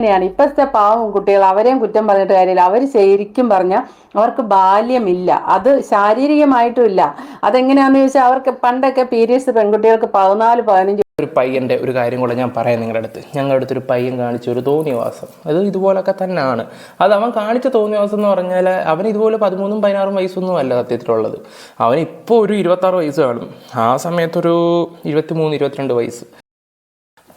തന്നെയാണ്. ഇപ്പോഴത്തെ പാവം കുട്ടികൾ അവരെയും കുറ്റം പറഞ്ഞിട്ട് കാര്യമില്ല. അവർ ശരിക്കും പറഞ്ഞാൽ അവർക്ക് ബാല്യമില്ല. അത് ശാരീരികമായിട്ടും ഇല്ല അതെങ്ങനെയാണെന്ന് ചോദിച്ചാൽ അവർക്ക് പണ്ടൊക്കെ പീരിയഡ്സ് പെൺകുട്ടികൾക്ക് പതിനാല് പതിനഞ്ച് ഒരു പയ്യന്റെ ഒരു കാര്യം കൂടെ ഞാൻ പറയാം നിങ്ങളുടെ അടുത്ത്. ഞങ്ങളുടെ അടുത്ത് ഒരു പയ്യൻ കാണിച്ച ഒരു തോന്നിയവാസം. അത് ഇതുപോലൊക്കെ തന്നെയാണ് അത് അവൻ കാണിച്ച തോന്നിയവാസം എന്ന് പറഞ്ഞാൽ അവൻ ഇതുപോലെ പതിമൂന്നും പതിനാറും വയസ്സൊന്നും അല്ല സത്യത്തിലുള്ളത്. അവൻ ഇപ്പോൾ ഒരു ഇരുപത്താറ് വയസ്സ് കാണും. ആ സമയത്തൊരു ഇരുപത്തി മൂന്ന് ഇരുപത്തിരണ്ട് വയസ്സ്.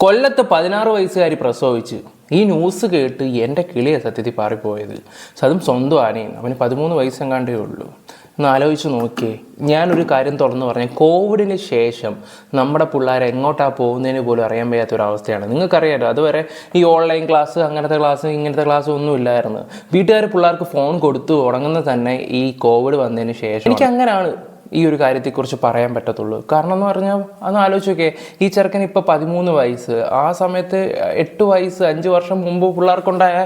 കൊല്ലത്ത് പതിനാറ് വയസ്സുകാരി പ്രസവിച്ച്. ഈ ന്യൂസ് കേട്ട് എന്റെ കിളിയെ സത്യത്തിൽ പാറിപ്പോയത്. അതും സ്വന്തം ആനയും അവന് പതിമൂന്ന് വയസ്സെങ്ങാണ്ടേ ഉള്ളൂ. ഒന്ന് ആലോചിച്ച് നോക്കിയേ. ഞാനൊരു കാര്യം തുറന്നു പറഞ്ഞു. കോവിഡിന് ശേഷം നമ്മുടെ പിള്ളേർ എങ്ങോട്ടാണ് പോകുന്നതിന് പോലും അറിയാൻ വയ്യാത്തൊരവസ്ഥയാണ്. നിങ്ങൾക്കറിയാമല്ലോ അതുവരെ ഈ ഓൺലൈൻ ക്ലാസ് അങ്ങനത്തെ ക്ലാസ് ഇങ്ങനത്തെ ക്ലാസ് ഒന്നും ഇല്ലായിരുന്നു. വീട്ടുകാർ പിള്ളേർക്ക് ഫോൺ കൊടുത്തു. തുടങ്ങുന്നത് തന്നെ ഈ കോവിഡ് വന്നതിന് ശേഷം. എനിക്ക് അങ്ങനെയാണ് ഈ ഒരു കാര്യത്തെക്കുറിച്ച് പറയാൻ പറ്റത്തുള്ളൂ. കാരണം എന്ന് പറഞ്ഞാൽ അന്ന് ആലോചിച്ച് നോക്കേ ഈ ചെറുക്കൻ ഇപ്പോൾ പതിമൂന്ന് വയസ്സ്. ആ സമയത്ത് എട്ട് വയസ്സ് അഞ്ച് വർഷം മുമ്പ് പിള്ളേർക്കുണ്ടായ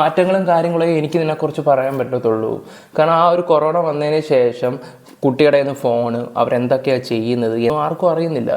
മാറ്റങ്ങളും കാര്യങ്ങളും എനിക്ക് ഇതിനെക്കുറിച്ച് പറയാൻ പറ്റത്തുള്ളൂ. കാരണം ആ ഒരു കൊറോണ വന്നതിന് ശേഷം കുട്ടിയുടെ ഫോണ് അവരെന്തൊക്കെയാണ് ചെയ്യുന്നത് ആർക്കും അറിയുന്നില്ല.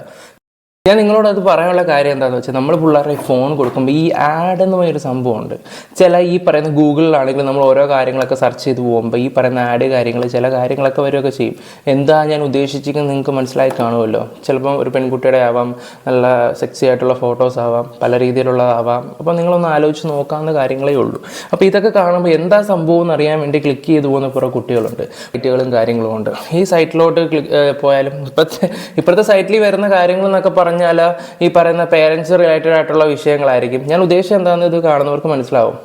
ഞാൻ നിങ്ങളോട് അത് പറയാനുള്ള കാര്യം എന്താണെന്ന് വെച്ചാൽ നമ്മൾ പിള്ളേരുടെ ഫോൺ കൊടുക്കുമ്പോൾ ഈ ആഡ് എന്ന് പറയുന്ന സംഭവമുണ്ട്. ചില ഈ പറയുന്ന ഗൂഗിളിലാണെങ്കിലും നമ്മൾ ഓരോ കാര്യങ്ങളൊക്കെ സെർച്ച് ചെയ്ത് പോകുമ്പോൾ ഈ പറയുന്ന ആഡ് കാര്യങ്ങൾ ചില കാര്യങ്ങളൊക്കെ വരികയൊക്കെ ചെയ്യും. എന്താ ഞാൻ ഉദ്ദേശിച്ചിരിക്കുന്നത് നിങ്ങൾക്ക് മനസ്സിലായി കാണുമല്ലോ? ചിലപ്പം ഒരു പെൺകുട്ടിയുടെ ആവാം നല്ല സെക്സി ആയിട്ടുള്ള ഫോട്ടോസ് ആവാം പല രീതിയിലുള്ളതാവാം അപ്പോൾ നിങ്ങളൊന്ന് ആലോചിച്ച് നോക്കാവുന്ന കാര്യങ്ങളേ ഉള്ളൂ. അപ്പോൾ ഇതൊക്കെ കാണുമ്പോൾ എന്താ സംഭവം എന്ന് അറിയാൻ വേണ്ടി ക്ലിക്ക് ചെയ്ത് പോകുന്ന കുറേ കുട്ടികളുണ്ട്. കുട്ടികളും കാര്യങ്ങളും ഉണ്ട്. ഈ സൈറ്റിലോട്ട് ക്ലിക്ക് പോയാലും ഇപ്പോഴത്തെ ഇപ്പോഴത്തെ സൈറ്റിൽ വരുന്ന കാര്യങ്ങൾ എന്നൊക്കെ പറഞ്ഞാൽ ഈ പറയുന്ന പേരൻസ് റിലേറ്റഡ് ആയിട്ടുള്ള വിഷയങ്ങളായിരിക്കും ഞാൻ ഉദ്ദേശിച്ചത് എന്താണെന്ന് ഇത് കാണുന്നവർക്ക് മനസ്സിലാവും.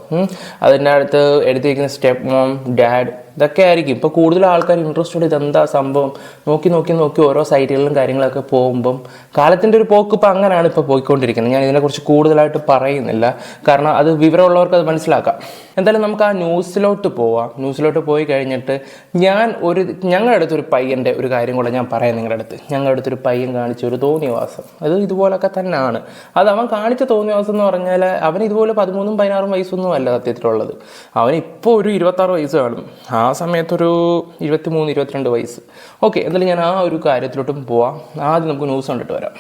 അതിന്റെ അടുത്ത് എടുത്തിരിക്കുന്ന സ്റ്റെപ്പ് മോം ഡാഡ് ഇതൊക്കെ ആയിരിക്കും ഇപ്പോൾ കൂടുതൽ ആൾക്കാർ ഇൻട്രസ്റ്റഡ് ഇതെന്താ സംഭവം? നോക്കി നോക്കി നോക്കി ഓരോ സൈറ്റുകളിലും കാര്യങ്ങളൊക്കെ പോകുമ്പം കാലത്തിന്റെ ഒരു പോക്ക് ഇപ്പോൾ അങ്ങനെയാണ് ഇപ്പോൾ പോയിക്കൊണ്ടിരിക്കുന്നത്. ഞാൻ ഇതിനെക്കുറിച്ച് കൂടുതലായിട്ട് പറയുന്നില്ല. കാരണം അത് വിവരമുള്ളവർക്ക് അത് മനസ്സിലാക്കാം. എന്തായാലും നമുക്ക് ആ ന്യൂസിലോട്ട് പോവാം. ന്യൂസിലോട്ട് പോയി കഴിഞ്ഞിട്ട് ഞാൻ ഒരു ഞങ്ങളുടെ അടുത്തൊരു പയ്യന്റെ ഒരു കാര്യം കൂടെ ഞാൻ പറയാം നിങ്ങളുടെ അടുത്ത്. ഞങ്ങളുടെ അടുത്തൊരു പയ്യൻ കാണിച്ച ഒരു തോന്നിയവാസം. അത് ഇതുപോലൊക്കെ തന്നെയാണ് അത് അവൻ കാണിച്ച തോന്നിയവാസം എന്ന് പറഞ്ഞാൽ അവൻ ഇതുപോലെ പതിമൂന്നും പതിനാറും വയസ്സൊന്നും അല്ല സത്യത്തിലുള്ളത്. അവൻ ഇപ്പോൾ ഒരു ഇരുപത്താറ് വയസ്സ് കാണും. ആ സമയത്തൊരു ഇരുപത്തിമൂന്ന് ഇരുപത്തിരണ്ട് വയസ്സ്. ഓക്കെ എന്തായാലും ഞാൻ ആ ഒരു കാര്യത്തിലോട്ടും പോവാം. ആദ്യം നമുക്ക് ന്യൂസ് കണ്ടിട്ട് വരാം.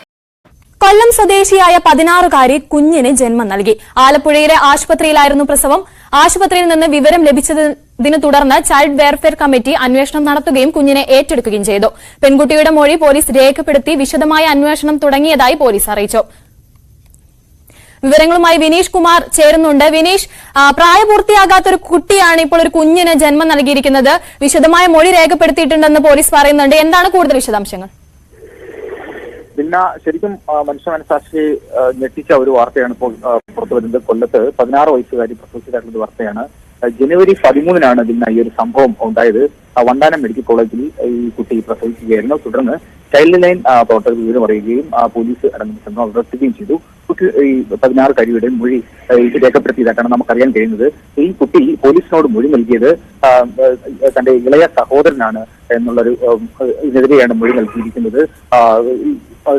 കൊല്ലം സ്വദേശിയായ പതിനാറുകാരി കുഞ്ഞിന് ജന്മം നൽകി. ആലപ്പുഴയിലെ ആശുപത്രിയിലായിരുന്നു പ്രസവം. ആശുപത്രിയിൽ നിന്ന് വിവരം ലഭിച്ചതിനെ തുടർന്ന് ചൈൽഡ് വെയർഫെയർ കമ്മിറ്റി അന്വേഷണം നടത്തുകയും കുഞ്ഞിനെ ഏറ്റെടുക്കുകയും ചെയ്തു. പെൺകുട്ടിയുടെ മൊഴി പോലീസ് രേഖപ്പെടുത്തി വിശദമായ അന്വേഷണം തുടങ്ങിയതായി പോലീസ് അറിയിച്ചു. വിവരങ്ങളുമായി വിനീഷ് കുമാർ ചേരുന്നുണ്ട്. വിനീഷ് പ്രായപൂർത്തിയാകാത്ത ഒരു കുട്ടിയാണ് ഇപ്പോൾ ഒരു കുഞ്ഞിന് ജന്മം നൽകിയിരിക്കുന്നത്. വിശദമായ മൊഴി രേഖപ്പെടുത്തിയിട്ടുണ്ടെന്ന് പോലീസ് പറയുന്നുണ്ട്. എന്താണ് കൂടുതൽ വിശദാംശങ്ങൾ? പിന്നെ ശരിക്കും മനുഷ്യ മനസാക്ഷി ഞെട്ടിച്ച ഒരു വാർത്തയാണ് ഇപ്പോൾ പുറത്തു വരുന്നത്. കൊല്ലത്ത് പതിനാറ് വയസ്സുകാരി പ്രസവിച്ചതായിട്ടുള്ള വാർത്തയാണ്. ജനുവരി പതിമൂന്നിനാണ് പിന്നെ ഈ ഒരു സംഭവം ഉണ്ടായത്. വണ്ടാനം മെഡിക്കൽ കോളേജിൽ ഈ കുട്ടി പ്രസവിക്കുകയായിരുന്നു. തുടർന്ന് ചൈൽഡ് ലൈൻ പ്രവർത്തകർ വിവരം അറിയുകയും പോലീസ് അടങ്ങുന്ന സംഭവം അവതരിപ്പിക്കുകയും ചെയ്തു. കുട്ടി ഈ പതിനാറ് കരിയുടെ മൊഴി രേഖപ്പെടുത്തിയതായിട്ടാണ് നമുക്കറിയാൻ കഴിയുന്നത്. ഈ കുട്ടി പോലീസിനോട് മൊഴി നൽകിയത് തന്റെ ഇളയ സഹോദരനാണ് എന്നുള്ളൊരു ഇതിനെതിരെയാണ് മൊഴി നൽകിയിരിക്കുന്നത്.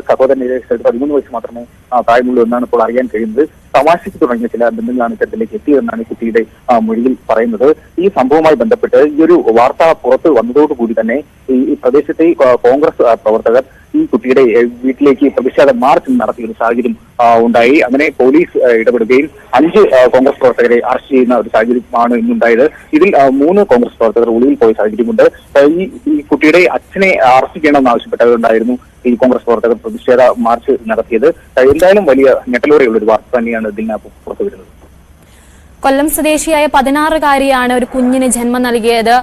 സഹോദരനെ പതിമൂന്ന് വയസ്സ് മാത്രമേ പ്രായമുള്ളൂ എന്നാണ് ഇപ്പോൾ അറിയാൻ കഴിയുന്നത്. തമാശയ്ക്ക് തുടങ്ങിയ ചില ബന്ധങ്ങളാണ് ഇത്തരത്തിലേക്ക് എത്തിയതെന്നാണ് കുട്ടിയുടെ മൊഴിയിൽ പറയുന്നത്. ഈ സംഭവവുമായി ബന്ധപ്പെട്ട് ഈ ഒരു വാർത്ത പുറത്ത് വന്നതോടുകൂടി തന്നെ ഈ പ്രദേശത്തെ കോൺഗ്രസ് പ്രവർത്തകർ ഈ കുട്ടിയുടെ വീട്ടിലേക്ക് പ്രതിഷേധ മാർച്ച് നടത്തിയ ഒരു സാഹചര്യം ഉണ്ടായി. അങ്ങനെ പോലീസ് ഇടപെടുകയും അഞ്ച് കോൺഗ്രസ് പ്രവർത്തകരെ അറസ്റ്റ് ചെയ്യുന്ന ഒരു സാഹചര്യമാണ് ഇന്നുണ്ടായത്. ഇതിൽ മൂന്ന് കോൺഗ്രസ് പ്രവർത്തകർ ഒളിവിൽ പോയ സാഹചര്യമുണ്ട്. ഈ കുട്ടിയുടെ അച്ഛനെ അറസ്റ്റ് ചെയ്യണമെന്ന് ആവശ്യപ്പെട്ടതുകൊണ്ടായിരുന്നു ഈ കോൺഗ്രസ് പ്രവർത്തകർ പ്രതിഷേധ മാർച്ച് നടത്തിയത്. എന്തായാലും വലിയ ഞെട്ടലോടെയുള്ള ഒരു വാർത്ത തന്നെയാണ് ഇതിനകത്ത് പുറത്തു വരുന്നത്. കൊല്ലം സ്വദേശിയായ പതിനാറുകാരിയാണ് ഒരു കുഞ്ഞിന് ജന്മം നൽകിയത്.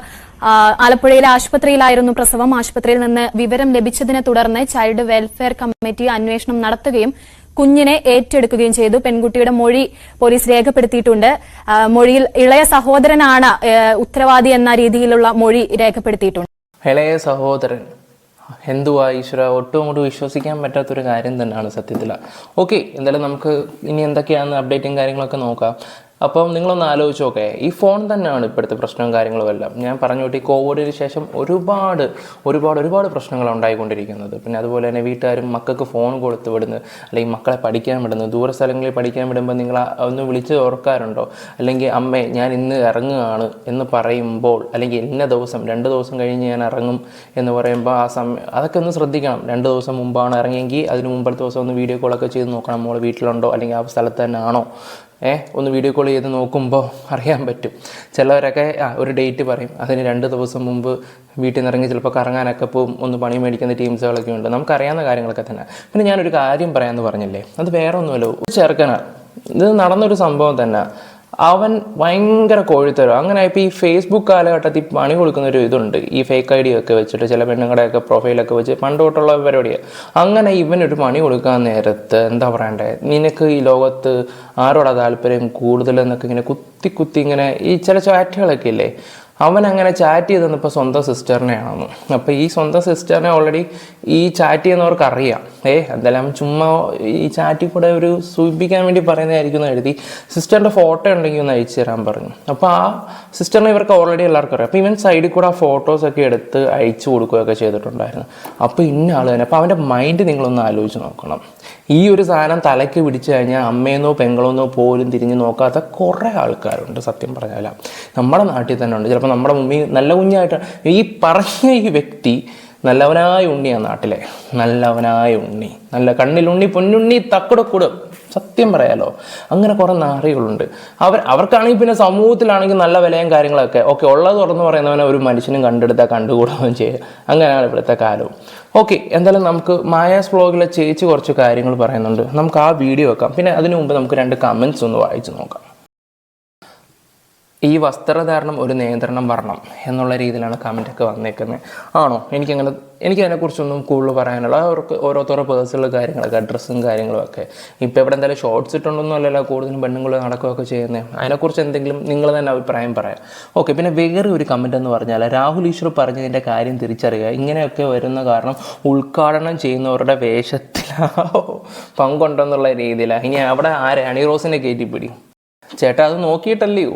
ആലപ്പുഴയിലെ ആശുപത്രിയിലായിരുന്നു പ്രസവം. ആശുപത്രിയിൽ നിന്ന് വിവരം ലഭിച്ചതിനെ തുടർന്ന് ചൈൽഡ് വെൽഫെയർ കമ്മിറ്റി അന്വേഷണം നടത്തുകയും കുഞ്ഞിനെ ഏറ്റെടുക്കുകയും ചെയ്തു. പെൺകുട്ടിയുടെ മൊഴി പോലീസ് രേഖപ്പെടുത്തിയിട്ടുണ്ട്. മൊഴിയിൽ ഇളയ സഹോദരനാണ് ഉത്തരവാദി എന്ന രീതിയിലുള്ള മൊഴി രേഖപ്പെടുത്തിയിട്ടുണ്ട്. ഇളയ സഹോദരൻ. എന്തുവാ ഈശ്വര? ഒട്ടും അങ്ങോട്ട് വിശ്വസിക്കാൻ പറ്റാത്തൊരു കാര്യം തന്നെയാണ് സത്യത്തിൽ ഓക്കെ എന്തായാലും നമുക്ക് ഇനി എന്തൊക്കെയാണ് അപ്ഡേറ്റും കാര്യങ്ങളൊക്കെ നോക്കാം. അപ്പം നിങ്ങളൊന്ന് ആലോചിച്ച് നോക്കേ. ഈ ഫോൺ തന്നെയാണ് ഇപ്പോഴത്തെ പ്രശ്നവും കാര്യങ്ങളും എല്ലാം. ഞാൻ പറഞ്ഞു കൂട്ടി കോവിഡിന് ശേഷം ഒരുപാട് ഒരുപാട് ഒരുപാട് പ്രശ്നങ്ങൾ ഉണ്ടായിക്കൊണ്ടിരിക്കുന്നത്. പിന്നെ അതുപോലെ തന്നെ വീട്ടുകാരും മക്കൾക്ക് ഫോൺ കൊടുത്ത് വിടുന്നു. അല്ലെങ്കിൽ മക്കളെ പഠിക്കാൻ വിടുന്നു. ദൂര സ്ഥലങ്ങളിൽ പഠിക്കാൻ വിടുമ്പോൾ നിങ്ങൾ ഒന്ന് വിളിച്ച് ഓർക്കാറുണ്ടോ? അല്ലെങ്കിൽ അമ്മേ ഞാൻ ഇന്ന് ഇറങ്ങുകയാണ് എന്ന് പറയുമ്പോൾ അല്ലെങ്കിൽ ഇന്ന ദിവസം രണ്ട് ദിവസം കഴിഞ്ഞ് ഞാൻ ഇറങ്ങും എന്ന് പറയുമ്പോൾ ആ സമയം അതൊക്കെ ഒന്ന് ശ്രദ്ധിക്കണം. രണ്ട് ദിവസം മുമ്പാണ് ഇറങ്ങിയെങ്കിൽ അതിന് മുമ്പത്തെ ദിവസം ഒന്ന് വീഡിയോ കോളൊക്കെ ചെയ്ത് നോക്കണം. മോൾ വീട്ടിലുണ്ടോ? അല്ലെങ്കിൽ ആ സ്ഥലത്ത് തന്നെ ആണോ ഏ ഒന്ന് വീഡിയോ കോൾ ചെയ്ത് നോക്കുമ്പോൾ അറിയാൻ പറ്റും. ചിലവരൊക്കെ ആ ഒരു ഡേറ്റ് പറയും. അതിന് രണ്ട് ദിവസം മുമ്പ് വീട്ടിൽ നിന്ന് ഇറങ്ങി ചിലപ്പോൾ കറങ്ങാനൊക്കെ പോകും ഒന്ന് പണി മേടിക്കുന്ന ടീംസുകളൊക്കെ ഉണ്ട്. നമുക്കറിയാവുന്ന കാര്യങ്ങളൊക്കെ തന്നെ. പിന്നെ ഞാനൊരു കാര്യം പറയാമെന്ന് പറഞ്ഞില്ലേ? അത് വേറെ ഒന്നുമല്ലോ ഒരു ചെറുക്കനാണ് ഇത് നടന്നൊരു സംഭവം തന്നെ. അവൻ ഭയങ്കര കോഴിത്തരം. അങ്ങനെ ഇപ്പോൾ ഈ ഫേസ്ബുക്ക് കാലഘട്ടത്തിൽ പണി കൊടുക്കുന്ന ഒരു ഇതുണ്ട്. ഈ ഫേക്ക് ഐ ഡി ഒക്കെ വെച്ചിട്ട് ചില പെണ്ണുങ്ങളുടെയൊക്കെ പ്രൊഫൈലൊക്കെ വെച്ച് പണ്ട് തൊട്ടുള്ള പരിപാടിയാണ് അങ്ങനെ ഇവനൊരു പണി കൊടുക്കാൻ നേരത്ത് എന്താ പറയണ്ടേ? നിനക്ക് ഈ ലോകത്ത് ആരോടാ താല്പര്യം കൂടുതലെന്നൊക്കെ ഇങ്ങനെ കുത്തി കുത്തി ഇങ്ങനെ ഈ ചില ചാറ്റുകളൊക്കെ ഇല്ലേ? അവൻ അങ്ങനെ ചാറ്റ് ചെയ്ത് തന്നപ്പോൾ സ്വന്തം സിസ്റ്ററിനെയാണെന്ന് അപ്പോൾ ഈ സ്വന്തം സിസ്റ്ററിനെ ഓൾറെഡി ഈ ചാറ്റ് ചെയ്യുന്നവർക്ക് അറിയാം ഏ എന്തായാലും ചുമ്മാ ഈ ചാറ്റിൽ കൂടെ ഒരു സൂചിപ്പിക്കാൻ വേണ്ടി പറയുന്നതായിരിക്കും എന്ന് എഴുതി സിസ്റ്ററിന്റെ ഫോട്ടോ ഉണ്ടെങ്കിൽ ഒന്ന് അയച്ചു തരാൻ പറഞ്ഞു. അപ്പോൾ ആ സിസ്റ്ററിനെ ഇവർക്ക് ഓൾറെഡി എല്ലാവർക്കും അറിയാം. അപ്പോൾ ഇവൻ സൈഡിൽ കൂടെ ആ ഫോട്ടോസൊക്കെ എടുത്ത് അയച്ചു കൊടുക്കുകയൊക്കെ ചെയ്തിട്ടുണ്ടായിരുന്നു. അപ്പോൾ ഇന്ന ആൾ തന്നെ. അപ്പോൾ അവന്റെ മൈൻഡ് നിങ്ങളൊന്ന് ആലോചിച്ച് നോക്കണം. ഈ ഒരു സാധനം തലയ്ക്ക് പിടിച്ചു കഴിഞ്ഞാൽ അമ്മയെന്നോ പെങ്ങളെന്നോ പോലും തിരിഞ്ഞ് നോക്കാത്ത കുറേ ആൾക്കാരുണ്ട് സത്യം പറഞ്ഞാൽ നമ്മുടെ നാട്ടിൽ തന്നെ ഉണ്ട്. ചിലപ്പോൾ നമ്മുടെ മുമ്പിൽ നല്ല കുഞ്ഞായിട്ട് ഈ പറഞ്ഞ ഈ വ്യക്തി നല്ലവനായ ഉണ്ണിയാണ് നാട്ടിലെ. നല്ലവനായ ഉണ്ണി. നല്ല കണ്ണിലുണ്ണി പൊന്നുണ്ണി തക്കുടക്കൂടും. സത്യം പറയാലോ. അങ്ങനെ കുറേ നാറികളുണ്ട്. അവർ അവർക്കാണെങ്കിൽ പിന്നെ സമൂഹത്തിലാണെങ്കിൽ നല്ല വിലയും കാര്യങ്ങളൊക്കെ. ഓക്കെ ഉള്ളത് തുറന്ന് പറയുന്നവനെ ഒരു മനുഷ്യനും കണ്ടെടുത്താൽ കണ്ടുകൂടുകയും ചെയ്യുക അങ്ങനെയാണ് ഇവിടുത്തെ കാലവും. ഓക്കെ എന്തായാലും നമുക്ക് മായാസ് വ്ളോഗിലെ ചേച്ചി കുറച്ച് കാര്യങ്ങൾ പറയുന്നുണ്ട്. നമുക്ക് ആ വീഡിയോ വെക്കാം. പിന്നെ അതിനു മുമ്പ് നമുക്ക് രണ്ട് കമൻസ് ഒന്ന് വായിച്ചു നോക്കാം. ഈ വസ്ത്രധാരണം ഒരു നിയന്ത്രണം വരണം എന്നുള്ള രീതിയിലാണ് കമന്റൊക്കെ വന്നേക്കുന്നത് ആണോ? എനിക്കങ്ങനെ എനിക്ക് അതിനെക്കുറിച്ചൊന്നും കൂടുതൽ പറയാനുള്ള അവർക്ക് ഓരോരുത്തരുടെ പേഴ്സണൽ കാര്യങ്ങളൊക്കെ ഡ്രസ്സും കാര്യങ്ങളും ഒക്കെ. ഇപ്പോൾ ഇവിടെ എന്തായാലും ഷോർട്സ് ഇട്ടുണ്ടൊന്നും അല്ലല്ലോ കൂടുതലും പെണ്ണുങ്ങൾ നടക്കുകയൊക്കെ ചെയ്യുന്നത് അതിനെക്കുറിച്ച് എന്തെങ്കിലും നിങ്ങൾ തന്നെ അഭിപ്രായം പറയാം. ഓക്കെ പിന്നെ വേറെ ഒരു കമന്റ് എന്ന് പറഞ്ഞാൽ രാഹുൽ ഈശ്വർ പറഞ്ഞതിന്റെ കാര്യം തിരിച്ചറിയുക. ഇങ്ങനെയൊക്കെ വരുന്ന കാരണം ഉദ്ഘാടനം ചെയ്യുന്നവരുടെ വേഷത്തിലാ പങ്കുണ്ടെന്നുള്ള രീതിയിലാണ് ഇനി അവിടെ ആരെ? അണിറോസിനെ കയറ്റിപ്പിടി ചേട്ടാ അത് നോക്കിയിട്ടല്ലയോ?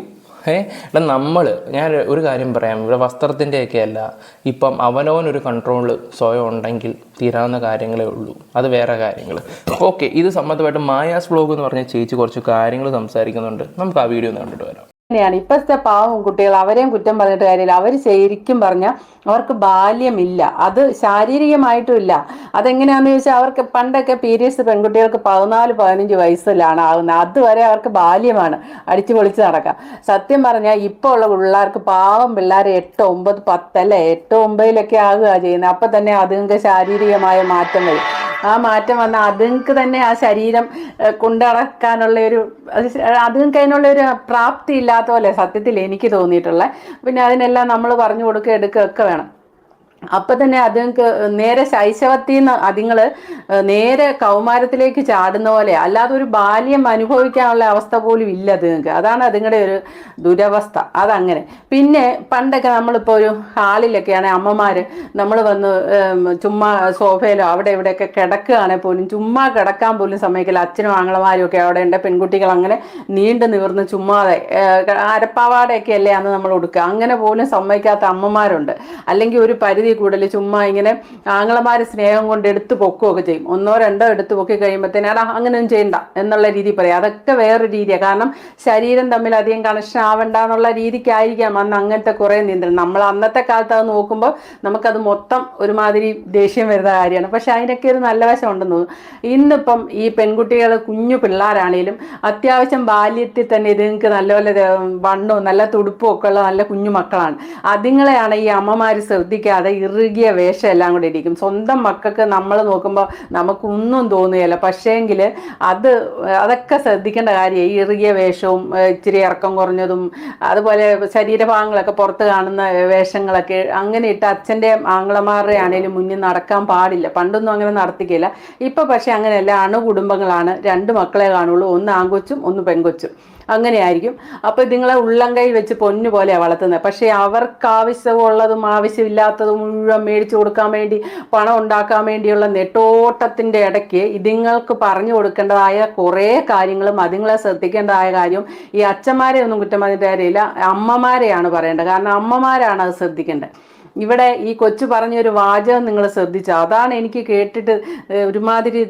ഏ? ഇവിടെ നമ്മൾ ഞാൻ ഒരു കാര്യം പറയാം. ഇവിടെ വസ്ത്രത്തിന്റെയൊക്കെ അല്ല. ഇപ്പം അവനവനൊരു കൺട്രോൾ സ്വയം ഉണ്ടെങ്കിൽ തീരാവുന്ന കാര്യങ്ങളേ ഉള്ളൂ. അത് വേറെ കാര്യങ്ങൾ ഓക്കെ ഇത് സംബന്ധമായിട്ട് മായാസ് വ്ലോഗ് എന്ന് പറഞ്ഞ ചേച്ചി കുറച്ച് കാര്യങ്ങൾ സംസാരിക്കുന്നുണ്ട്. നമുക്ക് ആ വീഡിയോ ഒന്ന് കണ്ടിട്ട് വരാം. അങ്ങനെയാണ് ഇപ്പോഴത്തെ പാവം കുട്ടികൾ അവരെയും കുറ്റം പറഞ്ഞിട്ട് കാര്യമില്ല. അവർ ശരിക്കും പറഞ്ഞാൽ അവർക്ക് ബാല്യമില്ല. അത് ശാരീരികമായിട്ടും ഇല്ല അതെങ്ങനെയാണെന്ന് ചോദിച്ചാൽ അവർക്ക് പണ്ടൊക്കെ പീരിയഡ്സ് പെൺകുട്ടികൾക്ക് പതിനാല് പതിനഞ്ച് വയസ്സിലാണ് ആകുന്നത് അതുവരെ അവർക്ക് ബാല്യമാണ് അടിച്ചു പൊളിച്ച് നടക്കാം സത്യം പറഞ്ഞാൽ ഇപ്പോൾ ഉള്ള പിള്ളേർക്ക് പാവം പിള്ളേർ എട്ട് ഒമ്പത് പത്തല്ലേ എട്ട് ഒമ്പതിലൊക്കെ ആകുക ചെയ്യുന്നത്. അപ്പം തന്നെ അതുങ്ങൾക്ക് ശാരീരികമായ മാറ്റം വരും. ആ മാറ്റം വന്ന അതുങ്ങൾക്ക് തന്നെ ആ ശരീരം കൊണ്ടടക്കാനുള്ള ഒരു അതുങ്ങൾക്ക് അതിനുള്ള ഒരു പ്രാപ്തി ഇല്ലാത്ത പോലെ സത്യത്തിൽ എനിക്ക് തോന്നിയിട്ടുള്ളത് പിന്നെ അതിനെല്ലാം നമ്മൾ പറഞ്ഞു കൊടുക്കുക എടുക്കുക ഒക്കെ വേണം. അപ്പൊ തന്നെ അതുങ്ങൾക്ക് നേരെ ശൈശവത്തിൽ നിന്ന് അതുങ്ങൾ നേരെ കൗമാരത്തിലേക്ക് ചാടുന്ന പോലെ അല്ലാതെ ഒരു ബാല്യം അനുഭവിക്കാനുള്ള അവസ്ഥ പോലും ഇല്ല അതുങ്ങൾക്ക്. അതാണ് അതുങ്ങളുടെ ഒരു ദുരവസ്ഥ. അതങ്ങനെ. പിന്നെ പണ്ടൊക്കെ നമ്മളിപ്പോൾ ഒരു ഹാളിലൊക്കെയാണ് അമ്മമാർ നമ്മൾ വന്ന് ചുമ്മാ സോഫയിലോ അവിടെ ഇവിടെയൊക്കെ കിടക്കുകയാണെങ്കിൽ പോലും ചുമ്മാ കിടക്കാൻ പോലും സമ്മതിക്കില്ല. അച്ഛനും ആങ്ങളമാരും ഒക്കെ അവിടെ ഉണ്ട് പെൺകുട്ടികൾ അങ്ങനെ നീണ്ടു നിവർന്ന് ചുമ്മാതെ അരപ്പാവാടയൊക്കെ അല്ലേ അന്ന് നമ്മൾ കൊടുക്കുക അങ്ങനെ പോലും സമ്മതിക്കാത്ത അമ്മമാരുണ്ട്. അല്ലെങ്കിൽ ഒരു പരിധി കൂടുതൽ ചുമ്മാ ഇങ്ങനെ ആങ്ങളമാർ സ്നേഹം കൊണ്ട് എടുത്ത് പൊക്കുകയൊക്കെ ചെയ്യും. ഒന്നോ രണ്ടോ എടുത്ത് പൊക്കി കഴിയുമ്പോഴത്തേനും അടാ അങ്ങനെയൊന്നും ചെയ്യണ്ട എന്നുള്ള രീതി പറയാം. അതൊക്കെ വേറൊരു രീതിയാണ് കാരണം ശരീരം തമ്മിൽ അധികം കണക്ഷൻ ആവണ്ട എന്നുള്ള രീതിക്കായിരിക്കാം അന്ന് അങ്ങനത്തെ കുറേ നിയന്ത്രണം. നമ്മൾ അന്നത്തെ കാലത്ത് അത് നോക്കുമ്പോൾ നമുക്കത് മൊത്തം ഒരുമാതിരി ദേഷ്യം വരുന്ന കാര്യമാണ്. പക്ഷെ അതിനൊക്കെ ഒരു നല്ല വശം ഉണ്ടെന്ന് തോന്നുന്നു. ഇന്നിപ്പം ഈ പെൺകുട്ടികൾ കുഞ്ഞു പിള്ളേരാണേലും അത്യാവശ്യം ബാല്യത്തിൽ തന്നെ ഇതുങ്ങൾക്ക് നല്ലപോലെ വണ്ണോ വണ്ണവും നല്ല തുടുപ്പും ഒക്കെ ഉള്ള നല്ല കുഞ്ഞു മക്കളാണ്. അതുങ്ങളെയാണ് ഈ അമ്മമാർ ശ്രദ്ധിക്കാതെ ഇറുകിയ വേഷം എല്ലാം കൂടെ ഇരിക്കും. സ്വന്തം മക്കൾക്ക് നമ്മൾ നോക്കുമ്പോൾ നമുക്കൊന്നും തോന്നുകയില്ല. പക്ഷേങ്കിൽ അത് അതൊക്കെ ശ്രദ്ധിക്കേണ്ട കാര്യം ഈ ഇറുകിയ വേഷവും ഇച്ചിരി ഇറക്കം കുറഞ്ഞതും അതുപോലെ ശരീരഭാഗങ്ങളൊക്കെ പുറത്ത് കാണുന്ന വേഷങ്ങളൊക്കെ അങ്ങനെ ഇട്ട് അച്ഛന്റെ ആംഗ്ലമാരുടെ ആണെങ്കിലും മുന്നിൽ നടക്കാൻ പാടില്ല. പണ്ടൊന്നും അങ്ങനെ നടത്തിക്കില്ല ഇപ്പം പക്ഷേ അങ്ങനെയല്ല. അണുകുടുംബങ്ങളാണ്. രണ്ട് മക്കളെ കാണുള്ളൂ. ഒന്ന് ആങ്കൊച്ചും ഒന്ന് പെൺകൊച്ചും അങ്ങനെയായിരിക്കും അപ്പോൾ ഉള്ളം കൈ വെച്ച് പൊന്നു പോലെയാണ് വളർത്തുന്നത്. പക്ഷേ അവർക്ക് ആവശ്യമുള്ളതും ആവശ്യമില്ലാത്തതും മുഴുവൻ മേടിച്ചു കൊടുക്കാൻ വേണ്ടി പണം ഉണ്ടാക്കാൻ വേണ്ടിയുള്ള നെട്ടോട്ടത്തിന്റെ ഇടയ്ക്ക് ഇതുങ്ങൾക്ക് പറഞ്ഞു കൊടുക്കേണ്ടതായ കുറേ കാര്യങ്ങളും അതുങ്ങളെ ശ്രദ്ധിക്കേണ്ടതായ കാര്യവും ഈ അച്ഛന്മാരെ ഒന്നും കുറ്റം പറഞ്ഞിട്ട് കാര്യമില്ല. അമ്മമാരെയാണ് പറയേണ്ടത്. കാരണം അമ്മമാരാണ് അത് ശ്രദ്ധിക്കേണ്ടത്. ഇവിടെ ഈ കൊച്ചു പറഞ്ഞൊരു വാചകം നിങ്ങൾ ശ്രദ്ധിച്ചു അതാണ് എനിക്ക് കേട്ടിട്ട് ഒരുമാതിരി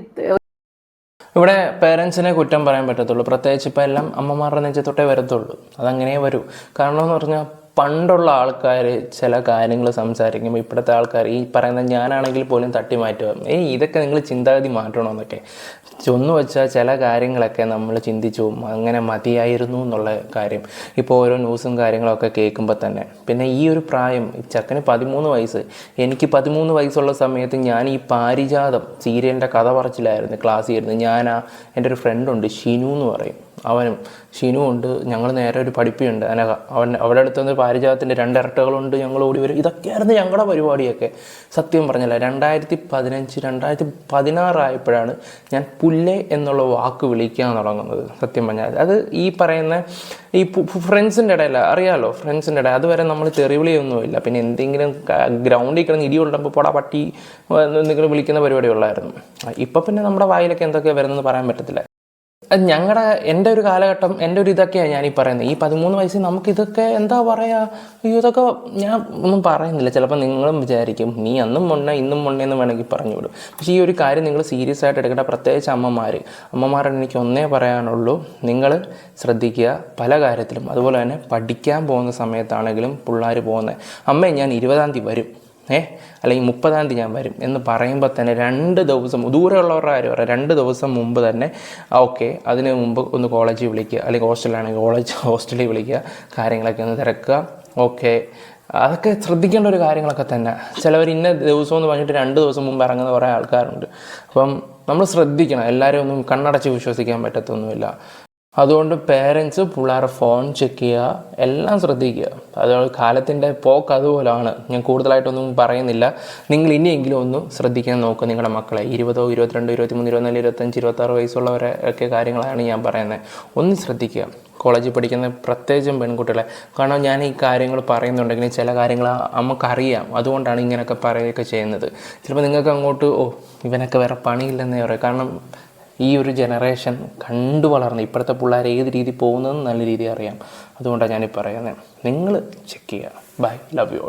ഇവിടെ പേരൻസിനെ കുറ്റം പറയാൻ പറ്റത്തുള്ളൂ. പ്രത്യേകിച്ച് ഇപ്പം എല്ലാം അമ്മമാരുടെ നെഞ്ചത്തൊട്ടേ വരത്തുള്ളൂ. അതങ്ങനെ വരൂ. കാരണം എന്ന് പറഞ്ഞാൽ പണ്ടുള്ള ആൾക്കാർ ചില കാര്യങ്ങൾ സംസാരിക്കുമ്പോൾ ഇപ്പോഴത്തെ ആൾക്കാർ ഈ പറയുന്ന ഞാനാണെങ്കിൽ പോലും തട്ടി മാറ്റുക. ഏയ് ഇതൊക്കെ നിങ്ങൾ ചിന്താഗതി മാറ്റണമെന്നൊക്കെ ചൊന്നു വെച്ചാൽ ചില കാര്യങ്ങളൊക്കെ നമ്മൾ ചിന്തിച്ചു അങ്ങനെ മതിയായിരുന്നു എന്നുള്ള കാര്യം. ഇപ്പോൾ ഓരോ ന്യൂസും കാര്യങ്ങളൊക്കെ കേൾക്കുമ്പോൾ തന്നെ. പിന്നെ ഈ ഒരു പ്രായം ചെക്കന് പതിമൂന്ന് വയസ്സ്. എനിക്ക് പതിമൂന്ന് വയസ്സുള്ള സമയത്ത് ഞാൻ ഈ പാരിജാതം സീരിയലിന്റെ കഥ പറച്ചിലായിരുന്നു ക്ലാസ് ആയിരുന്നു ഞാനാ എന്റെ ഒരു ഫ്രണ്ടുണ്ട് ഷിനു എന്ന് പറയും. അവനും ഷിനു ഉണ്ട് ഞങ്ങൾ നേരെ ഒരു പഠിപ്പിയുണ്ട്. അനക അവൻ അവളുടെ അടുത്ത് പാരിജാതത്തിന്റെ രണ്ടിരട്ടകളുണ്ട് ഞങ്ങൾ ഓടി വരും. ഇതൊക്കെയായിരുന്നു ഞങ്ങളുടെ പരിപാടിയൊക്കെ. സത്യം പറഞ്ഞല്ല രണ്ടായിരത്തി പതിനഞ്ച് രണ്ടായിരത്തി പതിനാറായപ്പോഴാണ് ഞാൻ പുല്ലെ എന്നുള്ള വാക്ക് വിളിക്കാൻ തുടങ്ങുന്നത്. സത്യം പറഞ്ഞാൽ അത് ഈ പറയുന്ന ഈ ഫ്രണ്ട്സിന്റെ ഇടയില്ല അറിയാമല്ലോ ഫ്രണ്ട്സിന്റെ ഇടയിൽ. അതുവരെ നമ്മൾ തെറിവിളിയൊന്നുമില്ല. പിന്നെ എന്തെങ്കിലും ഗ്രൗണ്ടിൽ കിടന്ന് ഇടി കൊള്ളുമ്പോൾ പോടാ പട്ടി എന്തെങ്കിലും വിളിക്കുന്ന പരിപാടി ഉള്ളായിരുന്നു. ഇപ്പം പിന്നെ നമ്മുടെ വായിലൊക്കെ എന്തൊക്കെയാണ് വരുന്നതെന്ന് പറയാൻ പറ്റത്തില്ല. ഞങ്ങളുടെ എന്റെ ഒരു കാലഘട്ടം എന്റെ ഒരു ഇതൊക്കെയാണ് ഞാനീ പറയുന്നത് ഈ പതിമൂന്ന് വയസ്സിൽ നമുക്കിതൊക്കെ എന്താ പറയുക ഇതൊക്കെ ഞാൻ ഒന്നും പറയുന്നില്ല. ചിലപ്പോൾ നിങ്ങളും വിചാരിക്കും നീ അന്നും മുണ്ണ ഇന്നും മുന്നേ എന്ന് വേണമെങ്കിൽ പറഞ്ഞു വിടും പക്ഷേ ഈ ഒരു കാര്യം നിങ്ങൾ സീരിയസ് ആയിട്ട് എടുക്കേണ്ട പ്രത്യേകിച്ച് അമ്മമാർ അമ്മമാരോട് എനിക്ക് ഒന്നേ പറയാനുള്ളൂ. നിങ്ങൾ ശ്രദ്ധിക്കുക പല കാര്യത്തിലും. അതുപോലെ തന്നെ പഠിക്കാൻ പോകുന്ന സമയത്താണെങ്കിലും പിള്ളേർ പോകുന്നത്. അമ്മേ ഞാൻ ഇരുപതാം തീയതി വരും. ഏ? അല്ലെങ്കിൽ മുപ്പതാം തീയതി ഞാൻ വരും എന്ന് പറയുമ്പോൾ തന്നെ രണ്ട് ദിവസം ദൂരെയുള്ളവരുടെ കാര്യം പറയാം. രണ്ട് ദിവസം മുമ്പ് തന്നെ ഓക്കെ അതിന് മുമ്പ് ഒന്ന് കോളേജിൽ വിളിക്കുക. അല്ലെങ്കിൽ ഹോസ്റ്റലിലാണെങ്കിൽ കോളേജ് ഹോസ്റ്റലിൽ വിളിക്കുക. കാര്യങ്ങളൊക്കെ ഒന്ന് തിരക്കുക. ഓക്കെ. അതൊക്കെ ശ്രദ്ധിക്കേണ്ട ഒരു കാര്യങ്ങളൊക്കെ തന്നെ. ചിലവർ ഇന്ന ദിവസം എന്ന് പറഞ്ഞിട്ട് രണ്ട് ദിവസം മുമ്പ് ഇറങ്ങുന്ന കുറേ ആൾക്കാരുണ്ട്. അപ്പം നമ്മൾ ശ്രദ്ധിക്കണം. എല്ലാവരും ഒന്നും കണ്ണടച്ച് വിശ്വസിക്കാൻ പറ്റത്തൊന്നുമില്ല. അതുകൊണ്ട് പേരൻസ് പിള്ളേരെ ഫോൺ ചെക്ക് ചെയ്യുക എല്ലാം ശ്രദ്ധിക്കുക. അതുകൊണ്ട് കാലത്തിന്റെ പോക്ക് അതുപോലാണ്. ഞാൻ കൂടുതലായിട്ടൊന്നും പറയുന്നില്ല. നിങ്ങൾ ഇനിയെങ്കിലും ഒന്ന് ശ്രദ്ധിക്കാൻ നോക്കുക നിങ്ങളുടെ മക്കളെ. ഇരുപതോ ഇരുപത്തിരണ്ടോ ഇരുപത്തിമൂന്ന് ഇരുപത്തിനാല് ഇരുപത്തഞ്ച് ഇരുപത്താറ് വയസ്സുള്ളവരെ ഒക്കെ കാര്യങ്ങളാണ് ഞാൻ പറയുന്നത്. ഒന്ന് ശ്രദ്ധിക്കുക. കോളേജിൽ പഠിക്കുന്ന പ്രത്യേകിച്ചും പെൺകുട്ടികളെ. കാരണം ഞാൻ ഈ കാര്യങ്ങൾ പറയുന്നുണ്ടെങ്കിൽ ചില കാര്യങ്ങൾ നമുക്കറിയാം. അതുകൊണ്ടാണ് ഇങ്ങനെയൊക്കെ പറയുകയൊക്കെ ചെയ്യുന്നത്. ചിലപ്പോൾ നിങ്ങൾക്ക് അങ്ങോട്ട് ഓ ഇവനൊക്കെ വേറെ പണിയില്ലെന്നേ പറയാം. കാരണം ഈ ഒരു ജനറേഷൻ കണ്ടു വളർന്ന് ഇപ്പോഴത്തെ പിള്ളേർ ഏത് രീതി പോകുന്നതെന്ന് നല്ല രീതി അറിയാം. അതുകൊണ്ടാണ് ഞാനീ പറയുന്നത് നിങ്ങൾ ചെക്ക് ചെയ്യുക. Bye love you all